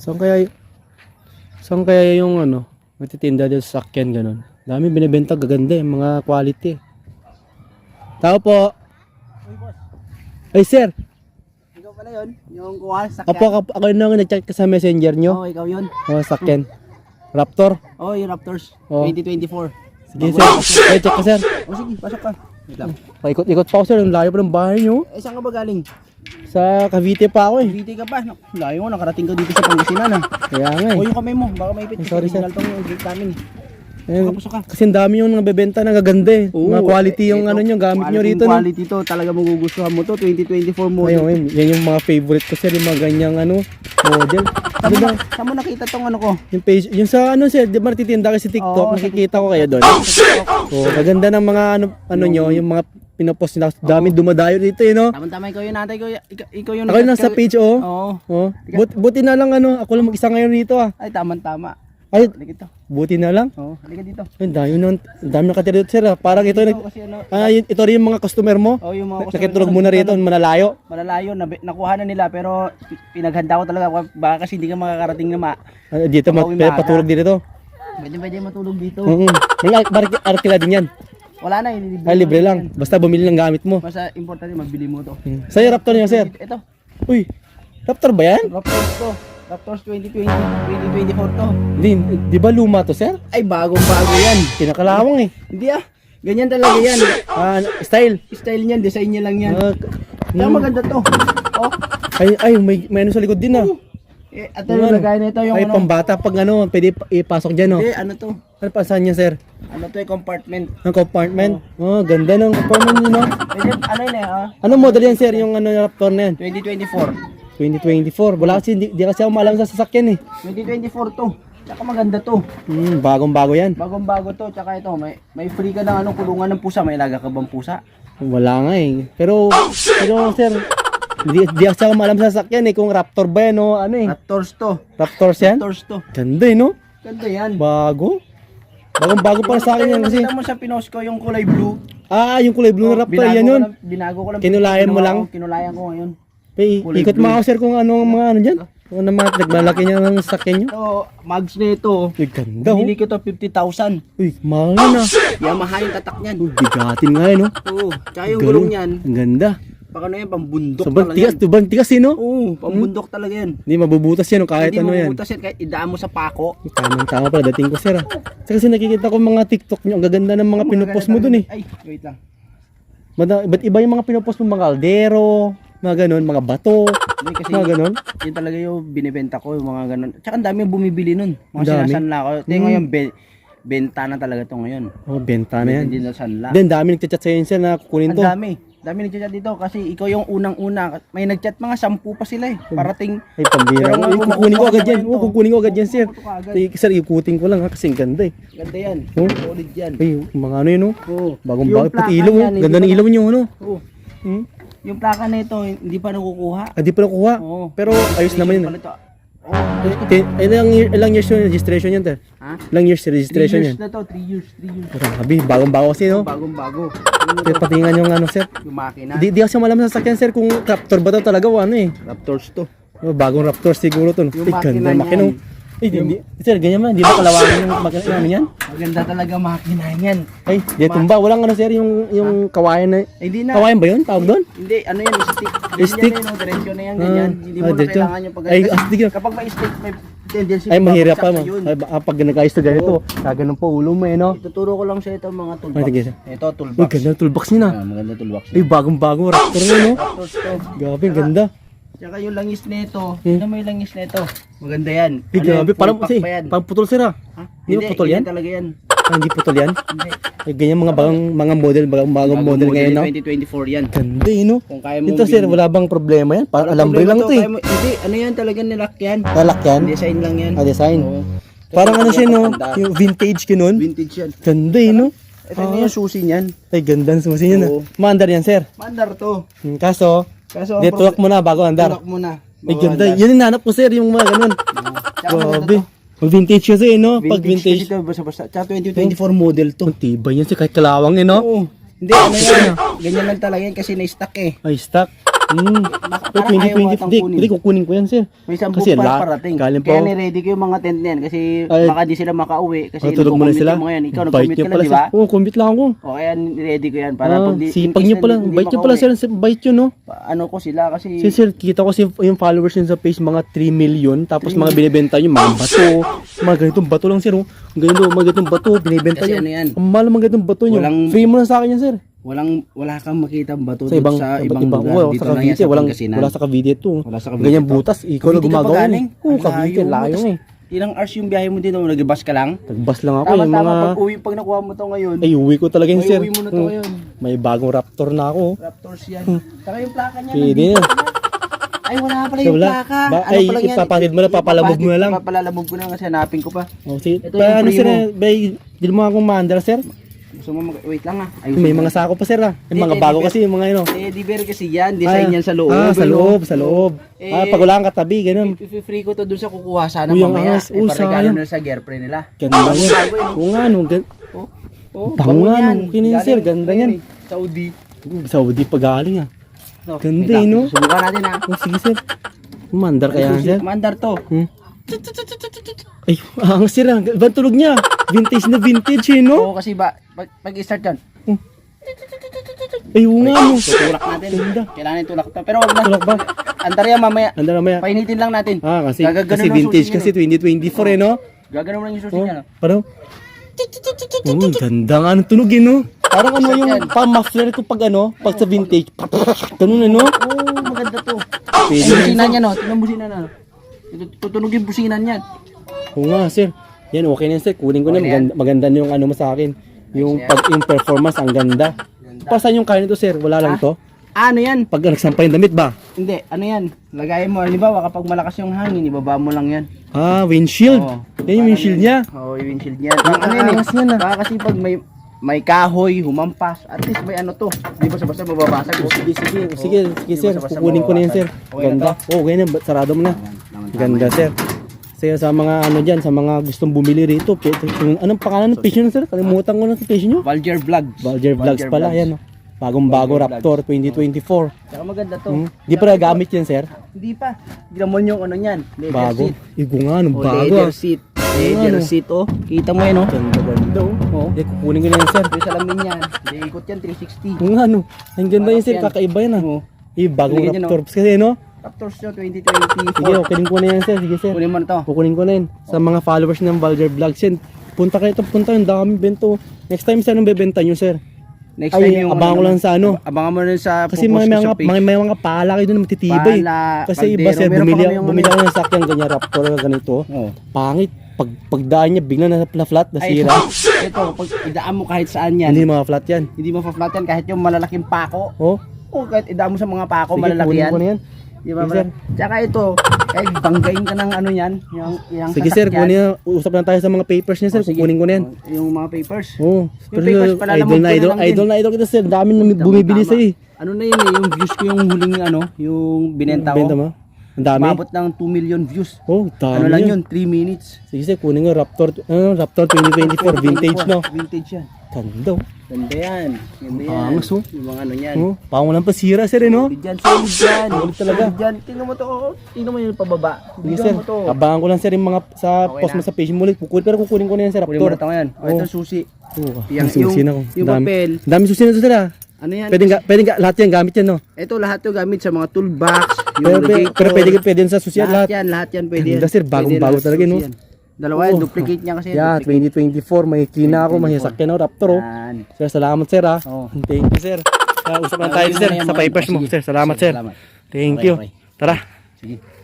Saan kaya, saan kaya yung ano, magtitinda dito sa sakyan ganun? Dami binibenta, gaganda eh, mga quality. Tao po. Ay sir, Ikaw pala yun, yung kuha sa apo ako, ako yun ang nag-chat ka sa messenger Oo, nyo. ikaw yun. Oh, sakyan. Raptor. Oo, yung Raptors. Oo. 2024. Sige sir. Ay, check ka sir. O sige, pasok ka. Wait lang. Paikot-ikot pa ako sir, ang layo pa ng bahay nyo. Eh, saan ka ba galing? Sa Cavite pa ako eh. Cavite ka pa. Layo mo, nakarating ka dito sa Pangasinan ah. Kaya nga O eh. yung kamay mo, baka maipit. Oh, sorry, sir. Original tong gate namin. Eh, Pasok ka. Kasi ang dami yung nabebenta na gaganda eh. mga quality yung ito, ano nyo, gamit nyo quality- rito. No? Quality to, talaga magugustuhan mo to. 2024 model. Ayun, ayun, yan yung mga favorite ko sir, yung mga ganyang ano, model. Saan mo, ba? na- saan mo nakita tong ano ko? Yung page, yung sa ano sir, di ba natitinda kayo sa TikTok, Oo, nakikita ko kayo doon. Oh, maganda ng mga ano, ano nyo, yung mga pinopost nila. Dami dumadayo dito eh, no? Tama-tama ikaw yun ate, ikaw, ikaw, ikaw yung Ako yung nasa page, oh. Oo. Oh, but, buti na lang ano, ako lang mag-isa ngayon rito ah. Ay, tama-tama. Ay, dito. buti na lang. Oo, halika dito. Ang dami nang, ang dami nakatira dito sir ah. Parang ito, Ito kasi ano, ah, yun- ito rin yung mga customer mo. oh, yung mga Nakitulog muna rito, manalayo. malalayo, nabi- nakuha na nila pero pinaghanda ko talaga baka kasi hindi ka makakarating na ma. Ah, dito, mat, patulog dito. Pwede pwede matulog dito. Oo. May ar- arkila din yan. Wala na, ililibre. Ay, libre lang. Basta bumili ng gamit mo. Basta importante mabili mo to. Hmm. Sa'yo, Raptor niya, sir. Ito, Uy, Raptor ba yan? Raptors to. Raptors 2020, 2024 to. Di, di ba luma to, sir? Ay, bagong bago yan. Pinakalawang eh. Hindi ah. Ganyan talaga yan. Ah, style. Style niyan, design niya lang yan. Ah, Kaya maganda to. Oh. ay, ay, may, may ano sa likod din ah. Eh, at ano lagay nito yung Ay, ano? pambata pag ano, pwede pa- ipasok dyan, oh. Hindi, ano to? Ano pa saan yan, sir? Ano to yung compartment? Ang compartment? Oh, ganda ng compartment yun, no? Pwede, ano yun eh, ah? Ano model yan, sir? Yung ano, Raptor na yan? 2024. 2024. Wala kasi, di, di kasi ako malam sa sasakyan eh. 2024 to. Tsaka maganda to. Hmm, bagong bago yan. Bagong bago to. Tsaka ito, may, may free ka ng ano, kulungan ng pusa. May ilaga ka bang pusa? Wala nga eh. Pero, pero sir, di, di ako malam sa sasakyan eh. Kung Raptor ba yan o ano eh. Raptors to. Raptors yan? Raptors to. Ganda eh, no? Ganda yan. Bago. Bagong bago para sa akin yan kasi. Nakita mo sa Pinos ko yung kulay blue. Ah, yung kulay blue na Raptor, yan yun. lang- Binago ko lang. Kinulayan mo lang? ko, Kinulayan ko ngayon. Hey, kulay ikot blue. mo ako sir kung ano ang mga ano dyan. Kung ano mga nagmalaki niya ng sasakyan nyo. Ito, mags na ito. Uy, ganda oh. Binili ko to 50,000. Uy, mahal na. Yamaha yung tatak niyan. Uy, bigatin nga eh, no? Oo. Tsaka yung gulong niyan. Ang ganda. Baka ano yan, pambundok Sobrang talaga tigas, yan. sobrang tigas eh, no? Oo, pambundok talaga yan. Hindi mabubutas yan, no? kahit Hindi ano yan. bubutas yan kahit idaan mo sa pako. Tamang tama pala dating ko sir ah. Kasi nakikita ko mga TikTok nyo, ang gaganda ng mga pinupost mo dun eh. Ay, wait lang. Mada, ba't iba yung mga pinupost mo, mga kaldero, mga ganun, mga bato, Hindi kasi mga ganun. yun talaga yung binibenta ko, yung mga ganun. Tsaka ang dami yung bumibili nun. Mga Ang dami. sinasanla ko. Tingnan mo yung be- benta na talaga to ngayon. Oh, benta na yan. Hindi na sanla. Then dami nagchat sa'yo sir na kukunin Ang to. dami. Dami nagchat dito kasi ikaw yung unang-una. May nagchat mga sampu pa sila eh. Parating. Ay, pambira. Nga, kukunin ko agad yan. kukunin Oh, kukunin ko agad yan sir. Ay, sir, ikutin ko lang ha, kasi ganda eh. Ganda yan. Oh. Solid yan. Ay, mga ano yun oh. Oo. Bagong plaka pati ilaw oh. hindi Ganda ng ilaw nyo ano. Oo. Hmm? Yung plaka na ito, hindi pa nakukuha. Ah, di pa nakuha. Oo. Pero ayos naman yun. Eh, te- Ilang, year- ilang years yung registration yan, te? Ha? Ilang years yung 3 registration years yan? na to, 3 years, 3 years. Grabe, bagong-bago kasi, no? Bagong bago. Te, patingan yung ano, sir. Yung makina. Di, di kasi malam sa sakyan, sir, kung Raptor ba to talaga o ano eh. Raptors to. Oh, bagong Raptor siguro to. no? Yung Ay, ganda, makina niyan. Di, di, sir, ganyan man. Di ba kalawangan yung makina namin yan? Maganda talaga makina yan. Ay, di tumba. Walang ano, sir, yung, yung kawayan na. Eh, Hindi na. Kawayan ba yun? Tawag doon? Hindi, ano yan, stick. Stick? Stick? Yan, diretsyo na yan, ganyan. Ah, Hindi ah, mo na diretsyo. kailangan yung pag Ay, ah, sige. Kapag may stick, may tendency. Ay, mahirap pa mo. Yun. Ay, ah, pag nag-ayos to ganito, kaganon po ulo mo eh, no? Ituturo ko lang sa ito mga toolbox. Ito, Uy, toolbox. ganda ng toolbox niya na. Ah, maganda toolbox. Ay, bagong-bago Raptor nga, no? Grabe, ang ganda. Tsaka yung langis nito, Hmm. ano mo yung langis nito? Maganda yan. Ay, Ano grabe. Parang yan. parang putol, sir, ah. Ha? Hindi ba putol yan? Hindi talaga yan. Ah, hindi putol yan? Hindi. Ay, ganyan mga bagong mga model, bagong, bagong model ngayon, no? 2024 yan. Ganda, eh, no? Kung kaya mo Ito, sir, wala bang problema yan? Parang alambre lang to, eh. Hindi, ano yan talaga nilak yan. Talak yan? Design lang yan. Ah, design. Oo. Parang ano siya, no? Yung vintage ganun. Vintage yan. Ganda, eh, no? Ito na yung susi niyan. Ay, ganda ang susi niya, Oo. na. Maandar yan, sir. Mandar to. Hmm, Kaso, Kaso ang di, tulak mo na bago andar. Tulak mo na. Ay, ganda. Yun yung nanap ko, sir, yung mga ganun. Grabe. Vintage kasi, eh, no? Pag vintage. Vintage. Basta-basta. Tsaka 2024 model to. Ang tibay yan, sir, kahit kalawang, eh, no? Oo. Hindi, ano yan. Ganyan lang talaga yan kasi na-stuck eh. Ay, stock. Hmm. Baka- Pero parang ayaw 2020, atang hindi, kunin. hindi kukunin ko yan, sir. May sampu Kasi pa la- parating. galing Kaya po- ni-ready ko yung mga tent na yan kasi Ay. baka di sila makauwi kasi Oh, tulog mo na sila. mga yan. Ikaw niyo ka lang, di ba? Oo, commute lang ako. O kaya ni-ready ko yan para Ah, pag di, sipag niyo na pala. di- di Bait niyo pala, sir. Bait yun, no? Ano ko sila kasi Sir, sir, kita ko yung followers niyo sa page mga 3 million tapos mga binibenta niyo mga bato, mga ganitong bato lang sir. Oh. Ganito, mga ganitong bato binibenta niyo. ano? Ang mahal mga ganitong bato niyo. Walang- Free mo lang sa akin yan, sir. Walang wala kang makita bato Sa ibang sa ibang ibang lugar wala dito sa Cavite, sa walang Pangasinan. wala sa Cavite to. Wala sa Cavite Ganyan to. butas, ikaw na gumagawa. eh. Oo, Cavite, layo. eh. Ilang hours yung biyahe mo dito, nag-bus ka lang? Nagbas lang ako Tama yung tama mga pag uwi pag nakuha mo to ngayon. ay uwi ko talaga yun, sir. uwi mo na to Hmm. ngayon. May bagong Raptor na ako. Raptors yan. Saka yung plaka niya. Pwede na. Ay wala pala So, yung wala. plaka. Ba- ay, pa lang yan? ipapatid mo na, papalamog mo na lang. Papalamog ko na kasi hanapin ko pa. Oh, sige. Ito Pa, yung ano primo. sir, bay, di mo akong maandar, sir. Gusto mo mag... Wait lang ah. Ayusin May mga sako pa, sir, ah. Yung mga hindi, bago kasi, yung mga ano. Eh, di bear kasi yan. Design Ah, yan sa loob. Ah, sa ano? loob, sa loob. Eh, ah, pag wala kang katabi, ganun. I-free ko to doon sa kukuha sana Uy, ang mamaya. angas. Eh, Oh, paregalo sayang. nila sa girlfriend nila. Ganda yan. bago yun, Oo nga, no. Gan Oh, oh, Bango nga, yan. no. Kinin, sir, ganda yan. eh, Saudi. Saudi pa galing, ah. No, Ganda wait lang. eh, no? Subukan natin ah. Oh, sige, sir. Mandar kaya, sir. Mandar to. Hmm? Ay, ang sir, ah. Ibang tulog niya. Vintage na vintage, eh, no? Oo, kasi ba, pag, pag-start yan, Ay, oo nga, no. tutulak natin. Ganda. Kailangan tulak to. Pero wag na. Tulak ba? Andar yan mamaya. Anda na maya. Painitin lang natin. Ah, kasi, Gagaganon kasi ang vintage susi kasi niya, 2024, eh, no? Gagano mo lang yung susi Oh, niya. no? parang, Oh, ganda nga ng tunog eh, no? Parang ano yung pa-muffler ko pag ano, pag sa vintage. Ganun eh, no? Oo, oh, maganda to. Pwede Ay, rin, busina niya no. Tingnan busina na. no. Ito- Tutunog yung busina niyan. Oo nga, sir. Yan, okay na yan, sir. Kunin ko na. Okay na yan. Maganda, maganda na yung ano mo sa akin. Yung pag yung performance, ang ganda. Pa saan yung kaya nito, sir? Wala lang Ah? to? Ano yan? Pag nagsampay ng damit ba? Hindi, ano yan? Lagayin mo, halimbawa kapag malakas yung hangin, ibaba mo lang yan. Ah, windshield. Oo. Yan yung windshield niya. Oo, yung windshield niya. Ang ano yan eh, angas yan, ah. baka kasi pag may may kahoy, humampas, at least may ano to. Di ba basta mababasag? Oh, Sige, sige, sige, sige, sir. Kukunin ko na yan, sir. Okay na Ganda. Oo, okay na. Sarado mo na. Ganda, sir. Sir, sa mga ano dyan, sa mga gustong bumili rito, anong pangalan ng page nyo, sir? Kalimutan ko na sa page nyo. Valger Vlogs. Valger Vlogs pala, yan. oh. Bagong bago Valger Raptor 2024. Tsaka maganda to. Hmm? Di pa gamit yan, sir? Hindi pa. Ginamon yung ano niyan. leather Bago. seat. Igo nga, ano, Oh, bago leather ah. seat. ano? Leather seat, oh. Kita mo yan, oh. Ganda, ganda oh. Oh. Eh, kukunin ko na yan, sir. Yung salamin. Hindi, ikot yan, 360. Oo nga, ano. Ang ganda yun, sir. Yan. Kakaiba yan, ah. Oh. Eh, bagong? Raptor. Kasi, no? Raptors nyo, Sige, 2024. kukunin ko na yan, sir. Sige, sir. Kunin mo na to. Kukunin ko na yan. Sa mga followers ng Valger Vlogs yan. Punta kayo ito, punta yung daming bento. Next time, saan ang bebenta nyo, sir? Next Ay, time yung abangan ko lang sa ano. Abangan mo rin sa Kasi popost mga, mga, may mga pala kayo doon matitibay. Pala, Kasi iba, sir, bumili, bumili ano. ako ng sakyan ganyan, Raptor ganito. Oh. Pangit. Pag, pagdaan niya, bigla na na flat, Ay, nasira. ito, pag idaan mo kahit saan yan. Hindi mga flat yan. Hindi ma-flat yan kahit yung malalaking pako. Oh, O kahit idaan mo sa mga pako, sige, malalaki yan. ko na yan. Di ba? Sir. Tsaka ito, kahit banggain ka ng ano yan, yung, yung Sige sir, kunin na. Usap lang tayo sa mga papers niya sir. Oh, sige. Kukunin ko na yan. Oh, Yung mga papers. Oh, Yung papers, palalamog idol na ko na idol, idol na idol kita sir. Dami na bumibili eh. Ano na yun eh, yung views ko yung huling ano, yung binenta ko. Benta mo? Ang dami. Umabot ng 2 million views. Oh, dami ano lang yun. yun, 3 minutes. Sige sir, kunin ko Raptor, ano, Raptor 2024, vintage no. Vintage yan. Ganda oh. Ganda yan. Ganda yan. Angas, oh. Yung mga ano yan. Oh, Parang walang pasira sir eh no. Solid yan, solid yan. Solid talaga. Solid yan. Tingnan mo to, oh. Tingnan mo yung pababa. Sige mo to. abangan ko lang sir yung mga sa Okay post mo na. sa page mo ulit. Kukunin, pero kukunin ko na yan sir, Kunin mo na Raptor. ito ngayon. Oh, ito susi. Oh, Yung- ang susi yung- na ko. yung Dami- papel. Dami susi na to sir ah. Ano yan? Pwede nga, pwede nga, lahat yan gamit yan no. Ito lahat to gamit sa mga toolbox, yung Pero, pero, pero pwede, pwede yan sa susi at lahat, lahat. yan, lahat yan pwede Ganda, yan. sir. Bagong-bago talaga, susi no? yan. Dalawa yan, Oo. duplicate niya kasi. Yeah, duplicate. 2024, may kina ako, may sasakyan ako, Raptor oh. Sir, salamat sir ah. Oo. Thank you sir. Uh, usap na tayo sir sa papers mo. Sir, salamat sir. Thank you. Tara. Sige.